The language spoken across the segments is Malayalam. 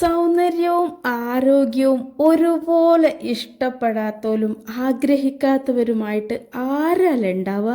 സൗന്ദര്യവും ആരോഗ്യവും ഒരുപോലെ ഇഷ്ടപ്പെടാത്തവരും ആഗ്രഹിക്കാത്തവരുമായിട്ട് ആരല്ല ഉണ്ടാവുക?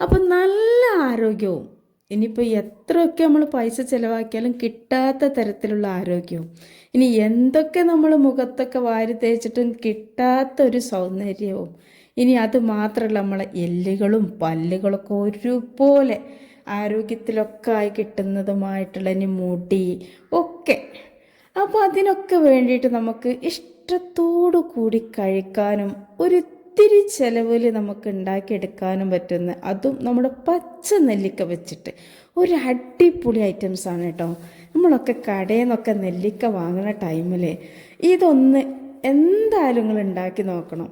അപ്പം നല്ല ആരോഗ്യവും ഇനിയിപ്പോൾ എത്രയൊക്കെ നമ്മൾ പൈസ ചിലവാക്കിയാലും കിട്ടാത്ത തരത്തിലുള്ള ആരോഗ്യവും ഇനി എന്തൊക്കെ നമ്മൾ മുഖത്തൊക്കെ വാരി തേച്ചിട്ടും കിട്ടാത്ത ഒരു സൗന്ദര്യവും ഇനി അത് മാത്രമല്ല നമ്മളെ എല്ലുകളും പല്ലുകളൊക്കെ ഒരുപോലെ ആരോഗ്യത്തിലൊക്കെ ആയി കിട്ടുന്നതുമായിട്ടുള്ള ഇനി മുടി ഒക്കെ അപ്പോൾ അതിനൊക്കെ വേണ്ടിയിട്ട് നമുക്ക് ഇഷ്ടത്തോടു കൂടി കഴിക്കാനും ഒരു ഇത്തിരി ചിലവിൽ നമുക്ക് ഉണ്ടാക്കിയെടുക്കാനും പറ്റുന്ന അതും നമ്മുടെ പച്ച നെല്ലിക്ക വെച്ചിട്ട് ഒരു അടിപൊളി ഐറ്റംസ് ആണ് കേട്ടോ. നമ്മളൊക്കെ കടയിൽ നിന്നൊക്കെ നെല്ലിക്ക വാങ്ങുന്ന ടൈമിൽ ഇതൊന്ന് എന്തായാലും നിങ്ങൾ ഉണ്ടാക്കി നോക്കണം.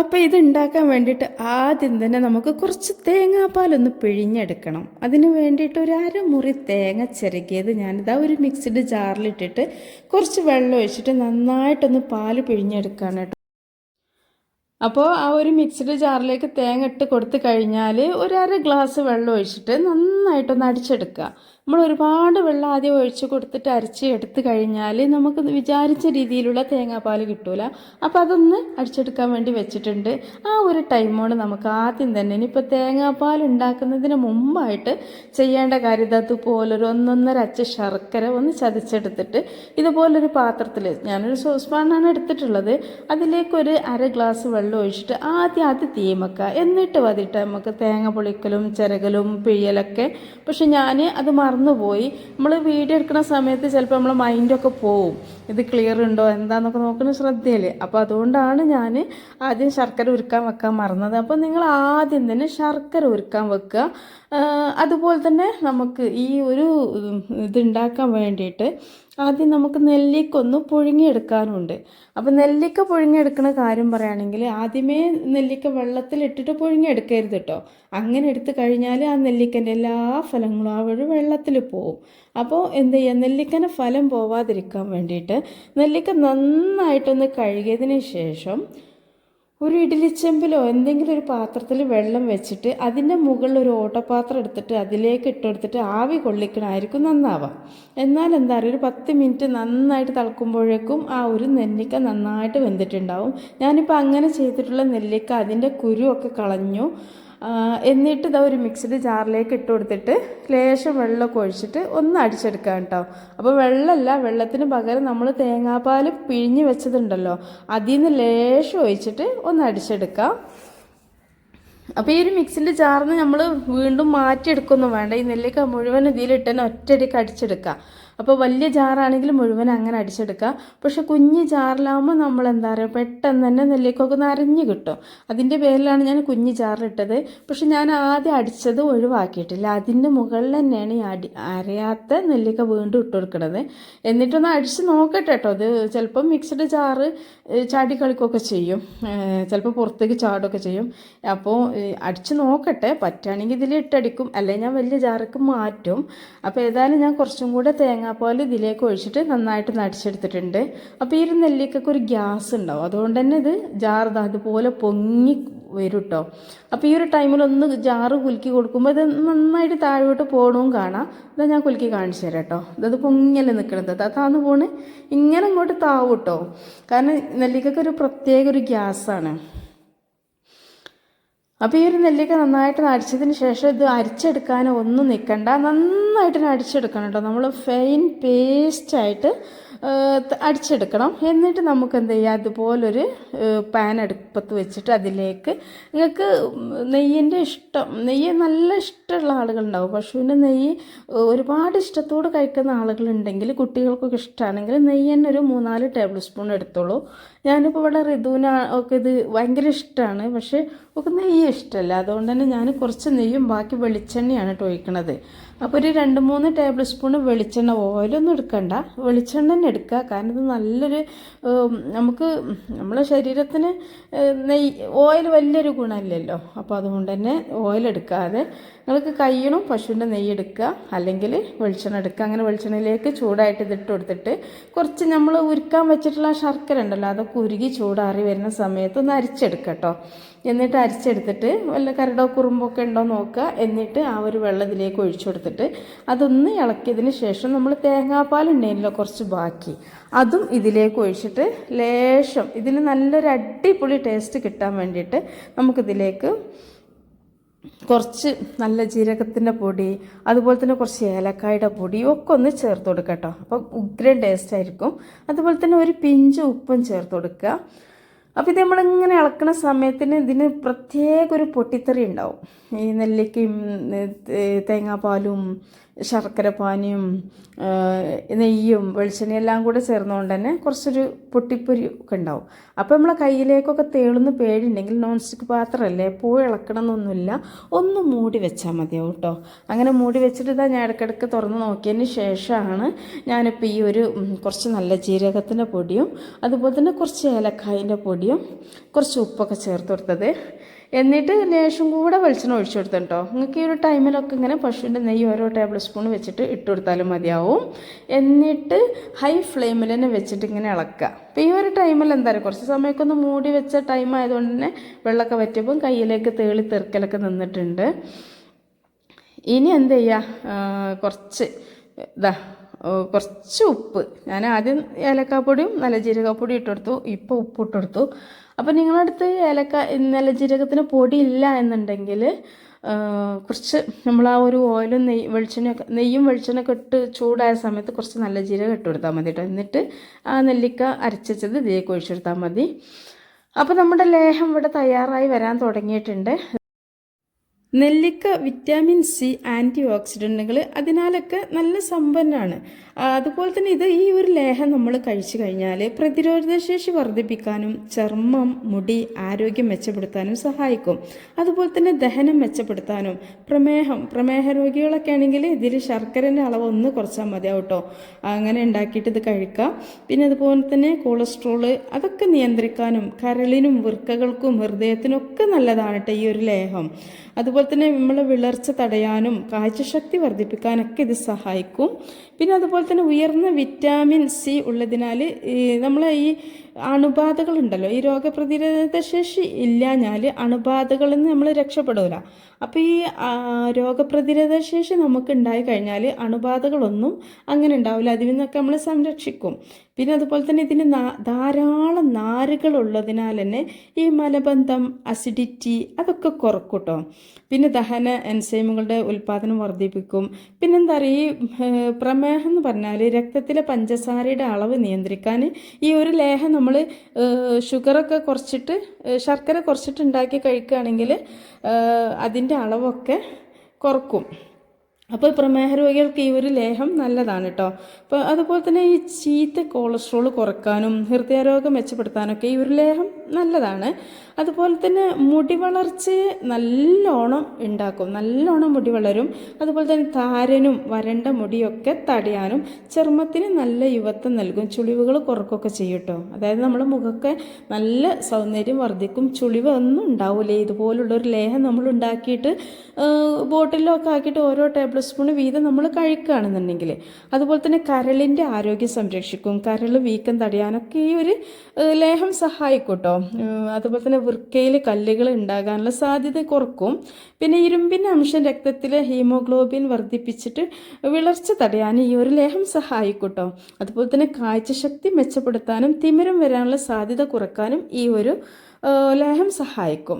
അപ്പോൾ ഇത് ഉണ്ടാക്കാൻ വേണ്ടിയിട്ട് ആദ്യം തന്നെ നമുക്ക് കുറച്ച് തേങ്ങാപ്പാലൊന്ന് പിഴിഞ്ഞെടുക്കണം. അതിന് വേണ്ടിയിട്ട് ഒരു അരമുറി തേങ്ങ ചിരകിയത് ഞാനിതാ ഒരു മിക്സിഡ് ജാറിലിട്ടിട്ട് കുറച്ച് വെള്ളം ഒഴിച്ചിട്ട് നന്നായിട്ടൊന്ന് പാൽ പിഴിഞ്ഞെടുക്കുകയാണ് കേട്ടോ. അപ്പോൾ ആ ഒരു മിക്സിഡ് ജാറിലേക്ക് തേങ്ങ ഇട്ട് കൊടുത്തു കഴിഞ്ഞാൽ ഒരു അര ഗ്ലാസ് വെള്ളം ഒഴിച്ചിട്ട് നന്നായിട്ടൊന്ന് അടിച്ചെടുക്കുക. നമ്മൾ ഒരുപാട് വെള്ളം ആദ്യം ഒഴിച്ച് കൊടുത്തിട്ട് അരച്ച് എടുത്തു കഴിഞ്ഞാൽ നമുക്ക് വിചാരിച്ച രീതിയിലുള്ള തേങ്ങാപ്പാൽ കിട്ടൂല. അപ്പോൾ അതൊന്ന് അടിച്ചെടുക്കാൻ വേണ്ടി വെച്ചിട്ടുണ്ട്. ആ ഒരു ടൈമോട് നമുക്ക് ആദ്യം തന്നെ ഇനിയിപ്പോൾ തേങ്ങാപ്പാൽ ഉണ്ടാക്കുന്നതിന് മുമ്പായിട്ട് ചെയ്യേണ്ട കാര്യം അതുപോലൊരു ഒന്നൊന്നര അച്ച ശർക്കര ഒന്ന് ചതച്ചെടുത്തിട്ട് ഇതുപോലൊരു പാത്രത്തിൽ ഞാനൊരു സോസ് പാനാണ് എടുത്തിട്ടുള്ളത്. അതിലേക്കൊരു അര ഗ്ലാസ് വെള്ളം ഒഴിച്ചിട്ട് ആദ്യം അത് തീമക്ക. എന്നിട്ട് വതിട്ട് നമുക്ക് തേങ്ങ പൊളിക്കലും ചിരകലും പിഴിയലൊക്കെ. പക്ഷെ ഞാൻ അത് മറന്നുപോയി. നമ്മൾ വീഡിയോ എടുക്കുന്ന സമയത്ത് ചിലപ്പോൾ നമ്മളെ മൈൻഡൊക്കെ പോവും. ഇത് ക്ലിയർ ഉണ്ടോ? എന്താണെന്നൊക്കെ നോക്കുന്ന ശ്രദ്ധയില്ലേ അപ്പോൾ അതുകൊണ്ടാണ് ഞാൻ ആദ്യം ശർക്കര ഉരുക്കാൻ വെക്കാൻ മറന്നത്. അപ്പോൾ നിങ്ങൾ ആദ്യം തന്നെ ശർക്കര ഉരുക്കാൻ വെക്കുക. അതുപോലെ തന്നെ നമുക്ക് ഈ ഒരു ഇതുണ്ടാക്കാൻ വേണ്ടിയിട്ട് ആദ്യം നമുക്ക് നെല്ലിക്ക ഒന്ന് പുഴുങ്ങിയെടുക്കാനുണ്ട്. അപ്പോൾ നെല്ലിക്ക പുഴുങ്ങിയെടുക്കുന്ന കാര്യം പറയുകയാണെങ്കിൽ ആദ്യമേ നെല്ലിക്ക വെള്ളത്തിലിട്ടിട്ട് പുഴുങ്ങിയെടുക്കരുത് കേട്ടോ. അങ്ങനെ എടുത്തു കഴിഞ്ഞാൽ ആ നെല്ലിക്കന്റെ എല്ലാ ഫലങ്ങളും ആ വഴി വെള്ളത്തിൽ പോവും. അപ്പോൾ എന്ത് ചെയ്യുക? നെല്ലിക്കന്റെ ഫലം പോവാതിരിക്കാൻ വേണ്ടിയിട്ട് നെല്ലിക്ക നന്നായിട്ടൊന്ന് കഴുകിയതിന് ശേഷം ഒരു ഇഡ്ഡലിച്ചെമ്പിലോ എന്തെങ്കിലും ഒരു പാത്രത്തിൽ വെള്ളം വെച്ചിട്ട് അതിന്റെ മുകളിൽ ഒരു ഓട്ടപാത്രം എടുത്തിട്ട് അതിലേക്ക് ഇട്ടെടുത്തിട്ട് ആവി കൊള്ളിക്കണമായിരിക്കും നന്നാവാം. എന്നാൽ എന്താ പറയുക ഒരു പത്ത് മിനിറ്റ് നന്നായിട്ട് തിളക്കുമ്പോഴേക്കും ആ ഒരു നെല്ലിക്ക നന്നായിട്ട് വെന്തിട്ടുണ്ടാവും. ഞാനിപ്പോൾ അങ്ങനെ ചെയ്തിട്ടുള്ള നെല്ലിക്ക അതിന്റെ കുരുവൊക്കെ കളഞ്ഞു. എന്നിട്ട് ഇതാ ഒരു മിക്സിഡ് ജാറിലേക്ക് ഇട്ട് കൊടുത്തിട്ട് ലേശം വെള്ളമൊക്കെ ഒഴിച്ചിട്ട് ഒന്ന് അടിച്ചെടുക്കാം കേട്ടോ. അപ്പോൾ വെള്ളമല്ല വെള്ളത്തിന് പകരം നമ്മൾ തേങ്ങാപ്പാൽ പിഴിഞ്ഞ് വെച്ചതുണ്ടല്ലോ അതിൽ നിന്ന് ലേശം ഒഴിച്ചിട്ട് ഒന്ന് അടിച്ചെടുക്കാം. അപ്പോൾ ഈ ഒരു മിക്സിന്റെ ചാർന്ന് നമ്മൾ വീണ്ടും മാറ്റിയെടുക്കൊന്നും വേണ്ട. ഈ നെല്ലിക്ക മുഴുവൻ ഇതിലിട്ട് തന്നെ ഒറ്റയടിക്ക് അപ്പോൾ വലിയ ജാറാണെങ്കിൽ മുഴുവൻ അങ്ങനെ അടിച്ചെടുക്കുക പക്ഷെ കുഞ്ഞ് ജാറിലാവുമ്പോൾ നമ്മൾ എന്താ പറയുക പെട്ടെന്ന് തന്നെ നെല്ലിക്കൊക്കെ നരഞ്ഞ് കിട്ടും. അതിന്റെ പേരിലാണ് ഞാൻ കുഞ്ഞ് ജാറിലിട്ടത്. പക്ഷെ ഞാൻ ആദ്യം അടിച്ചത് ഒഴിവാക്കിയിട്ടില്ല. അതിന്റെ മുകളിൽ തന്നെയാണ് ഈ അടി അരയാത്ത നെല്ലിക്ക വീണ്ടും ഇട്ട് കൊടുക്കുന്നത് എന്നിട്ടൊന്ന് അടിച്ച് നോക്കട്ടെ കേട്ടോ അത് ചിലപ്പം മിക്സഡ് ജാറ് ചാടി കളിക്കുകയൊക്കെ ചെയ്യും. ചിലപ്പോൾ പുറത്തേക്ക് ചാടുകയൊക്കെ ചെയ്യും. അപ്പോൾ അടിച്ച് നോക്കട്ടെ. പറ്റുകയാണെങ്കിൽ ഇതിൽ ഇട്ടടിക്കും. അല്ലെങ്കിൽ ഞാൻ വലിയ ജാറൊക്കെ മാറ്റും. അപ്പോൾ ഏതായാലും ഞാൻ കുറച്ചും കൂടെ തേങ്ങാപ്പാൽ ഇതിലേക്ക് ഒഴിച്ചിട്ട് നന്നായിട്ട് നടിച്ചെടുത്തിട്ടുണ്ട്. അപ്പോൾ ഈ നെല്ലിക്കൊക്കെ ഒരു ഗ്യാസ് ഉണ്ടാവും. അതുകൊണ്ട് തന്നെ ഇത് ദാ അതുപോലെ പൊങ്ങി വരും കേട്ടോ അപ്പോൾ ഈ ഒരു ടൈമിൽ ഒന്ന് ജാറ് കുലുക്കി കൊടുക്കുമ്പോൾ ഇത് നന്നായിട്ട് താഴോട്ട് പോകണവും കാണാം. ഇതാ ഞാൻ കുലുക്കി കാണിച്ചു തരാം കേട്ടോ ഇതത് പൊങ്ങിയല്ലേ നിൽക്കണത് താന്ന് പോണ് ഇങ്ങനെ ഇങ്ങോട്ട് താവും കേട്ടോ കാരണം നെല്ലിക്കൊക്കെ ഒരു പ്രത്യേക ഒരു ഗ്യാസാണ്. അപ്പോൾ ഈ ഒരു നെല്ലിക്ക നന്നായിട്ട് അടിച്ചതിന് ശേഷം ഇത് അരിച്ചെടുക്കാൻ ഒന്നും നിൽക്കണ്ട നന്നായിട്ട് അടിച്ചെടുക്കണം കേട്ടോ. നമ്മൾ ഫെയിൻ പേസ്റ്റായിട്ട് അടിച്ചെടുക്കണം. എന്നിട്ട് നമുക്ക് എന്ത് ചെയ്യുക അതുപോലൊരു പാൻ അടുപ്പത്ത് വെച്ചിട്ട് അതിലേക്ക് നിങ്ങൾക്ക് നെയ്യിന്റെ ഇഷ്ടം നെയ്യ് നല്ല ഇഷ്ടമുള്ള ആളുകളുണ്ടാവും. പശുവിന്റെ നെയ്യ് ഒരുപാട് ഇഷ്ടത്തോട് കഴിക്കുന്ന ആളുകളുണ്ടെങ്കിൽ കുട്ടികൾക്കൊക്കെ ഇഷ്ടമാണെങ്കിൽ നെയ്യ് തന്നെ ഒരു മൂന്നാൽ ടേബിൾ സ്പൂൺ എടുത്തോളൂ. ഞാനിപ്പോൾ ഇവിടെ ഋതുവിനൊക്കെ ഇത് ഭയങ്കര ഇഷ്ടമാണ് പക്ഷേ ഒക്കെ നെയ്യ് ഇഷ്ടമല്ല അതുകൊണ്ട് തന്നെ ഞാൻ കുറച്ച് നെയ്യും ബാക്കി വെളിച്ചെണ്ണയാണ് ഒഴിക്കണത്. അപ്പോൾ ഒരു രണ്ട് മൂന്ന് ടേബിൾ സ്പൂൺ വെളിച്ചെണ്ണ ഓയിലൊന്നും എടുക്കണ്ട. വെളിച്ചെണ്ണ തന്നെ എടുക്കുക. കാരണം ഇത് നല്ലൊരു നമുക്ക് നമ്മളെ ശരീരത്തിന് നെയ്യ് ഓയിൽ വലിയൊരു ഗുണമില്ലല്ലോ അപ്പോൾ അതുകൊണ്ട് തന്നെ ഓയിൽ എടുക്കാതെ നിങ്ങൾക്ക് കയ്യണം പശുവിന്റെ നെയ്യ് എടുക്കുക. അല്ലെങ്കിൽ വെളിച്ചെണ്ണ എടുക്കുക. അങ്ങനെ വെളിച്ചെണ്ണയിലേക്ക് ചൂടായിട്ട് ഇതിട്ട് കൊടുത്തിട്ട് കുറച്ച് നമ്മൾ ഉരുക്കാൻ വെച്ചിട്ടുള്ള ശർക്കര ഉണ്ടല്ലോ. അതൊക്കെ ഉരുകി ചൂടാറി വരുന്ന സമയത്ത് ഒന്ന് അരിച്ചെടുക്കുക കേട്ടോ എന്നിട്ട് അരിച്ചെടുത്തിട്ട് വല്ല കരടോ കുറുമ്പൊക്കെ ഉണ്ടോ നോക്കുക. എന്നിട്ട് ആ ഒരു വെള്ളം ഇതിലേക്ക് ഒഴിച്ചു കൊടുത്തിട്ട് അതൊന്ന് ഇളക്കിയതിന് ശേഷം നമ്മൾ തേങ്ങാപ്പാൽ ഉണ്ടെങ്കിലോ കുറച്ച് ബാക്കി. അതും ഇതിലേക്ക് ഒഴിച്ചിട്ട് ലേശം ഇതിന് നല്ലൊരു അടിപൊളി ടേസ്റ്റ് കിട്ടാൻ വേണ്ടിയിട്ട് നമുക്കിതിലേക്ക് കുറച്ച് നല്ല ജീരകത്തിന്റെ പൊടി അതുപോലെ തന്നെ കുറച്ച് ഏലക്കായുടെ പൊടി ഒക്കെ ഒന്ന് ചേർത്ത് കൊടുക്കുക കേട്ടോ. അപ്പം ഉഗ്രൻ ടേസ്റ്റ് ആയിരിക്കും. അതുപോലെ തന്നെ ഒരു പിഞ്ച് ഉപ്പും ചേർത്ത് കൊടുക്കുക. അപ്പോൾ ഇത് നമ്മളിങ്ങനെ ഇളക്കുന്ന സമയത്തിന് ഇതിന് പ്രത്യേക ഒരു പൊട്ടിത്തെറി ഉണ്ടാവും. ഈ നെല്ലിക്കയും തേങ്ങാപ്പാലും ശർക്കര പാനിയും നെയ്യും വെളിച്ചെണ്ണയും എല്ലാം കൂടെ ചേർന്നുകൊണ്ട് തന്നെ കുറച്ചൊരു പൊട്ടിപ്പൊരി ഒക്കെ ഉണ്ടാവും. അപ്പോൾ നമ്മളെ കയ്യിലേക്കൊക്കെ തേളുന്ന പേടിയുണ്ടെങ്കിൽ നോൺ സ്റ്റിക്ക് പാത്രമല്ലേ പോയി ഇളക്കണം എന്നൊന്നുമില്ല ഒന്ന് മൂടി വെച്ചാൽ മതിയാവും കേട്ടോ അങ്ങനെ മൂടി വെച്ചിട്ട് ഇതാ ഞാൻ ഇടയ്ക്കിടയ്ക്ക് തുറന്ന് നോക്കിയതിന് ശേഷമാണ് ഞാനിപ്പോൾ ഈ ഒരു കുറച്ച് നല്ല ജീരകത്തിന്റെ പൊടിയും അതുപോലെ തന്നെ കുറച്ച് ഏലക്കായന്റെ പൊടിയും കുറച്ച് ഉപ്പൊക്കെ ചേർത്ത് കൊടുത്തത്. എന്നിട്ട് ലേശം കൂടെ വെളിച്ചെണ്ണ ഒഴിച്ചു കൊടുത്തു കേട്ടോ നിങ്ങൾക്ക് ഈ ഒരു ടൈമിലൊക്കെ ഇങ്ങനെ പശുവിന്റെ നെയ്യ് ഓരോ ടേബിൾ സ്പൂൺ വെച്ചിട്ട് ഇട്ട് കൊടുത്താലും മതിയാവും. എന്നിട്ട് ഹൈ ഫ്ലെയിമിൽ തന്നെ വെച്ചിട്ട് ഇങ്ങനെ ഇളക്കുക. അപ്പോൾ ഈ ഒരു ടൈമിൽ എന്തായാലും കുറച്ച് സമയമൊക്കെ ഒന്ന് മൂടി വെച്ച ടൈം ആയതുകൊണ്ട് തന്നെ വെള്ളമൊക്കെ വറ്റിയപ്പം കയ്യിലേക്ക് തേളി തെറുക്കലൊക്കെ നിന്നിട്ടുണ്ട്. ഇനി എന്ത് ചെയ്യുക? കുറച്ച് ഇതാ കുറച്ച് ഉപ്പ്. ഞാൻ ആദ്യം ഏലക്കാപ്പൊടിയും നല്ല ജീരകപ്പൊടിയും ഇട്ടെടുത്തു ഇപ്പോൾ ഉപ്പ് ഇട്ടെടുത്തു അപ്പോൾ അടുത്ത് ഏലക്ക നല്ല ജീരകത്തിന് പൊടി ഇല്ല എന്നുണ്ടെങ്കിൽ കുറച്ച് നമ്മൾ ആ ഒരു ഓയിലും നെയ് വെളിച്ചെണ്ണയൊക്കെ നെയ്യും വെളിച്ചെണ്ണയൊക്കെ ഇട്ട് ചൂടായ സമയത്ത് കുറച്ച് നല്ല ജീരകം ഇട്ട് കൊടുത്താൽ മതി കേട്ടോ എന്നിട്ട് ആ നെല്ലിക്ക അരച്ചത് ഇതിലേക്ക് ഒഴിച്ചെടുത്താൽ മതി. അപ്പോൾ നമ്മുടെ ലേഹം ഇവിടെ തയ്യാറായി വരാൻ തുടങ്ങിയിട്ടുണ്ട്. നെല്ലിക്ക വിറ്റാമിൻ സി ആന്റി ഓക്സിഡന്റുകൾ അതിനാലൊക്കെ നല്ല സമ്പന്നാണ്. അതുപോലെ തന്നെ ഇത് ഈ ഒരു ലേഹം നമ്മൾ കഴിച്ചു കഴിഞ്ഞാൽ പ്രതിരോധശേഷി വർദ്ധിപ്പിക്കാനും ചർമ്മം മുടി ആരോഗ്യം മെച്ചപ്പെടുത്താനും സഹായിക്കും. അതുപോലെ തന്നെ ദഹനം മെച്ചപ്പെടുത്താനും പ്രമേഹം പ്രമേഹ രോഗികളൊക്കെ ആണെങ്കിൽ ഇതിൽ ശർക്കരന്റെ അളവ് ഒന്ന് കുറച്ചാൽ മതിയാവും കേട്ടോ അങ്ങനെ ഉണ്ടാക്കിയിട്ട് ഇത് കഴിക്കാം. പിന്നെ അതുപോലെ തന്നെ കൊളസ്ട്രോൾ അതൊക്കെ നിയന്ത്രിക്കാനും കരളിനും വൃക്കകൾക്കും ഹൃദയത്തിനും ഒക്കെ നല്ലതാണ് കേട്ടോ ഈ ഒരു ലേഹം. അതുപോലെ തന്നെ നമ്മളെ വിളർച്ച തടയാനും കാഴ്ചശക്തി വർദ്ധിപ്പിക്കാനൊക്കെ ഇത് സഹായിക്കും. പിന്നെ അതുപോലെ തന്നെ ഉയർന്ന വിറ്റാമിൻ സി ഉള്ളതിനാൽ നമ്മളെ ഈ അണുബാധകൾ ഉണ്ടല്ലോ ഈ രോഗപ്രതിരോധ ശേഷി ഇല്ലാഞ്ഞാൽ അണുബാധകളിൽ നിന്ന് നമ്മൾ രക്ഷപ്പെടില്ല അപ്പോൾ ഈ രോഗപ്രതിരോധ ശേഷി നമുക്ക് ഉണ്ടായി കഴിഞ്ഞാൽ അണുബാധകളൊന്നും അങ്ങനെ ഉണ്ടാവില്ല അതിൽ നിന്നൊക്കെ നമ്മൾ സംരക്ഷിക്കും. പിന്നെ അതുപോലെ തന്നെ ഇതിന് ധാരാളം നാരുകൾ ഉള്ളതിനാൽ തന്നെ ഈ മലബന്ധം അസിഡിറ്റി അതൊക്കെ കുറക്കൂട്ടോ. കേട്ടോ പിന്നെ ദഹന എൻസൈമുകളുടെ ഉൽപ്പാദനം വർദ്ധിപ്പിക്കും. പിന്നെന്താ പറയുക ഈ പ്രമേഹം എന്ന് പറഞ്ഞാൽ രക്തത്തിലെ പഞ്ചസാരയുടെ അളവ് നിയന്ത്രിക്കാൻ ഈ ഒരു ലേഹം നമ്മൾ ഷുഗറൊക്കെ കുറച്ചിട്ട് ശർക്കര കുറച്ചിട്ട് ഉണ്ടാക്കി കഴിക്കുകയാണെങ്കിൽ അതിന്റെ അളവൊക്കെ കുറക്കും. അപ്പോൾ പ്രമേഹ രോഗികൾക്ക് ഈ ഒരു ലേഹം നല്ലതാണ് കേട്ടോ അപ്പോൾ അതുപോലെ തന്നെ ഈ ചീത്ത കൊളസ്ട്രോൾ കുറക്കാനും ഹൃദയരോഗം മെച്ചപ്പെടുത്താനൊക്കെ ഈ ഒരു ലേഹം നല്ലതാണ്. അതുപോലെ തന്നെ മുടി വളർച്ചയെ നല്ലോണം ഉണ്ടാക്കും. നല്ലോണം മുടി വളരും. അതുപോലെ തന്നെ താരനും വരണ്ട മുടിയൊക്കെ തടയാനും ചർമ്മത്തിന് നല്ല യുവത്വം നൽകും. ചുളിവുകൾ കുറക്കൊക്കെ ചെയ്യും കേട്ടോ അതായത് നമ്മൾ മുഖമൊക്കെ നല്ല സൗന്ദര്യം വർദ്ധിക്കും. ചുളിവ് ഒന്നും ഉണ്ടാവില്ല ഇതുപോലുള്ളൊരു ലേഹം നമ്മൾ ഉണ്ടാക്കിയിട്ട് ബോട്ടിലൊക്കെ ആക്കിയിട്ട് ഓരോ ടേബിൾ സ്പൂൺ വീതം നമ്മൾ കഴിക്കുകയാണെന്നുണ്ടെങ്കിൽ അതുപോലെ തന്നെ കരളിന്റെ ആരോഗ്യം സംരക്ഷിക്കും. കരൾ വീക്കം തടയാനൊക്കെ ഈ ഒരു ലേഹം സഹായിക്കൂട്ടോ. കേട്ടോ അതുപോലെ തന്നെ വൃക്കയിൽ കല്ലുകൾ ഉണ്ടാകാനുള്ള സാധ്യത കുറക്കും. പിന്നെ ഇരുമ്പിന്റെ അംശം രക്തത്തിലെ ഹീമോഗ്ലോബിൻ വർദ്ധിപ്പിച്ചിട്ട് വിളർച്ച തടയാൻ ഈ ഒരു ലേഹം സഹായിക്കൂട്ടോ. കേട്ടോ അതുപോലെ തന്നെ കാഴ്ചശക്തി മെച്ചപ്പെടുത്താനും തിമിരം വരാനുള്ള സാധ്യത കുറക്കാനും ഈ ഒരു ലേഹം സഹായിക്കും.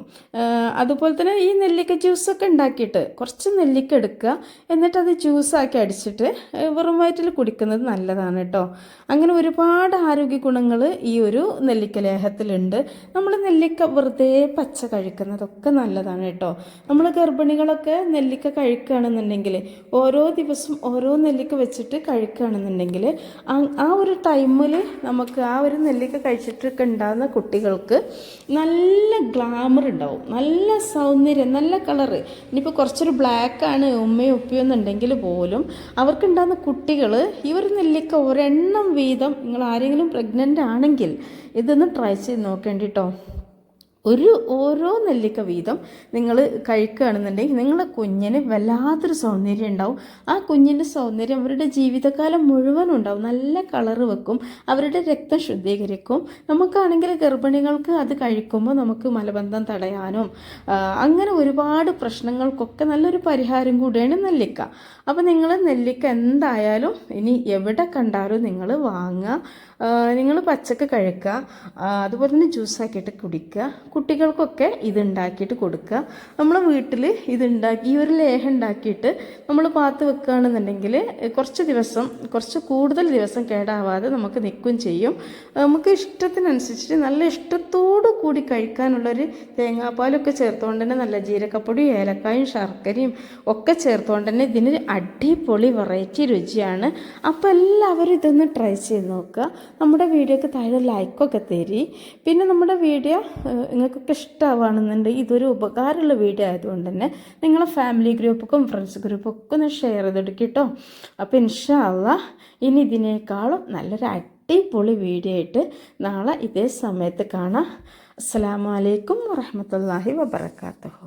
അതുപോലെ തന്നെ ഈ നെല്ലിക്ക ജ്യൂസൊക്കെ ഉണ്ടാക്കിയിട്ട് കുറച്ച് നെല്ലിക്ക എടുക്കുക. എന്നിട്ട് അത് ജ്യൂസാക്കി അടിച്ചിട്ട് വെറും വയറ്റിൽ കുടിക്കുന്നത് നല്ലതാണ് കേട്ടോ. അങ്ങനെ ഒരുപാട് ആരോഗ്യ ഗുണങ്ങൾ ഈ ഒരു നെല്ലിക്ക ലേഹത്തിലുണ്ട്. നമ്മൾ നെല്ലിക്ക വെറുതെ പച്ച കഴിക്കുന്നതൊക്കെ നല്ലതാണ് കേട്ടോ. നമ്മൾ ഗർഭിണികളൊക്കെ നെല്ലിക്ക കഴിക്കുകയാണെന്നുണ്ടെങ്കിൽ ഓരോ ദിവസം ഓരോ നെല്ലിക്ക വെച്ചിട്ട് കഴിക്കുകയാണെന്നുണ്ടെങ്കിൽ ആ ഒരു ടൈമിൽ നമുക്ക് ആ ഒരു നെല്ലിക്ക കഴിച്ചിട്ടൊക്കെ ഉണ്ടാകുന്ന കുട്ടികൾക്ക് നല്ല ഗ്ലാമർ ഉണ്ടാവും. നല്ല സൗന്ദര്യം നല്ല കളറ് ഇനിയിപ്പോൾ കുറച്ചൊരു ബ്ലാക്കാണ് ഉമ്മയും ഉപ്പയും എന്നുണ്ടെങ്കിൽ പോലും അവർക്കുണ്ടാകുന്ന കുട്ടികൾ ഇവർ നെല്ലിക്ക ഒരെണ്ണം വീതം നിങ്ങൾ ആരെങ്കിലും പ്രഗ്നന്റ് ആണെങ്കിൽ ഇതൊന്ന് ട്രൈ ചെയ്ത് നോക്കേണ്ടി കേട്ടോ ഒരു ഓരോ നെല്ലിക്ക വീതം നിങ്ങൾ കഴിക്കുകയാണെന്നുണ്ടെങ്കിൽ നിങ്ങളുടെ കുഞ്ഞിന് വല്ലാത്തൊരു സൗന്ദര്യം ഉണ്ടാവും. ആ കുഞ്ഞിന്റെ സൗന്ദര്യം അവരുടെ ജീവിതകാലം മുഴുവൻ ഉണ്ടാവും. നല്ല കളറ് വെക്കും അവരുടെ രക്തം ശുദ്ധീകരിക്കും. നമുക്കാണെങ്കിൽ ഗർഭിണികൾക്ക് അത് കഴിക്കുമ്പോൾ നമുക്ക് മലബന്ധം തടയാനും അങ്ങനെ ഒരുപാട് പ്രശ്നങ്ങൾക്കൊക്കെ നല്ലൊരു പരിഹാരം കൂടിയാണ് നെല്ലിക്ക. അപ്പോൾ നിങ്ങൾ നെല്ലിക്ക എന്തായാലും ഇനി എവിടെ കണ്ടാലും നിങ്ങൾ വാങ്ങുക. നിങ്ങൾ പച്ചക്ക് കഴിക്കുക. അതുപോലെ തന്നെ ജ്യൂസാക്കിയിട്ട് കുടിക്കുക. കുട്ടികൾക്കൊക്കെ ഇത് ഉണ്ടാക്കിയിട്ട് കൊടുക്കുക. നമ്മൾ വീട്ടിൽ ഇത് ഉണ്ടാക്കി ഈ ഒരു ലേഹം ഉണ്ടാക്കിയിട്ട് നമ്മൾ പാത്ത് വെക്കുകയാണെന്നുണ്ടെങ്കിൽ കുറച്ച് ദിവസം കുറച്ച് കൂടുതൽ ദിവസം കേടാവാതെ നമുക്ക് നിൽക്കും ചെയ്യും. നമുക്ക് ഇഷ്ടത്തിനനുസരിച്ചിട്ട് നല്ല ഇഷ്ടത്തോടു കൂടി കഴിക്കാനുള്ളൊരു തേങ്ങാപ്പാലൊക്കെ ചേർത്തുകൊണ്ട് തന്നെ നല്ല ജീരകപ്പൊടിയും ഏലക്കായും ശർക്കരയും ഒക്കെ ചേർത്തുകൊണ്ട് തന്നെ ഇതിനൊരു അടിപൊളി വെറൈറ്റി രുചിയാണ്. അപ്പോൾ എല്ലാവരും ഇതൊന്ന് ട്രൈ ചെയ്ത് നോക്കുക. നമ്മുടെ വീഡിയോക്ക് താഴെ ലൈക്കൊക്കെ തരി. പിന്നെ നമ്മുടെ വീഡിയോ നിങ്ങൾക്കൊക്കെ ഇഷ്ടമാവുകയാണെന്നുണ്ടെങ്കിൽ ഇതൊരു ഉപകാരമുള്ള വീഡിയോ ആയതുകൊണ്ട് തന്നെ നിങ്ങളെ ഫാമിലി ഗ്രൂപ്പൊക്കെ ഫ്രണ്ട്സ് ഗ്രൂപ്പൊക്കെ ഒന്ന് ഷെയർ ചെയ്തെടുക്കും കേട്ടോ അപ്പോൾ ഇൻഷാല്ല ഇനി ഇതിനേക്കാളും നല്ലൊരു അടിപൊളി വീഡിയോ ആയിട്ട് നാളെ ഇതേ സമയത്ത് കാണാം. അസ്സലാമു അലൈക്കും വറഹ്മത്തുള്ളാഹി വബറകാതുഹു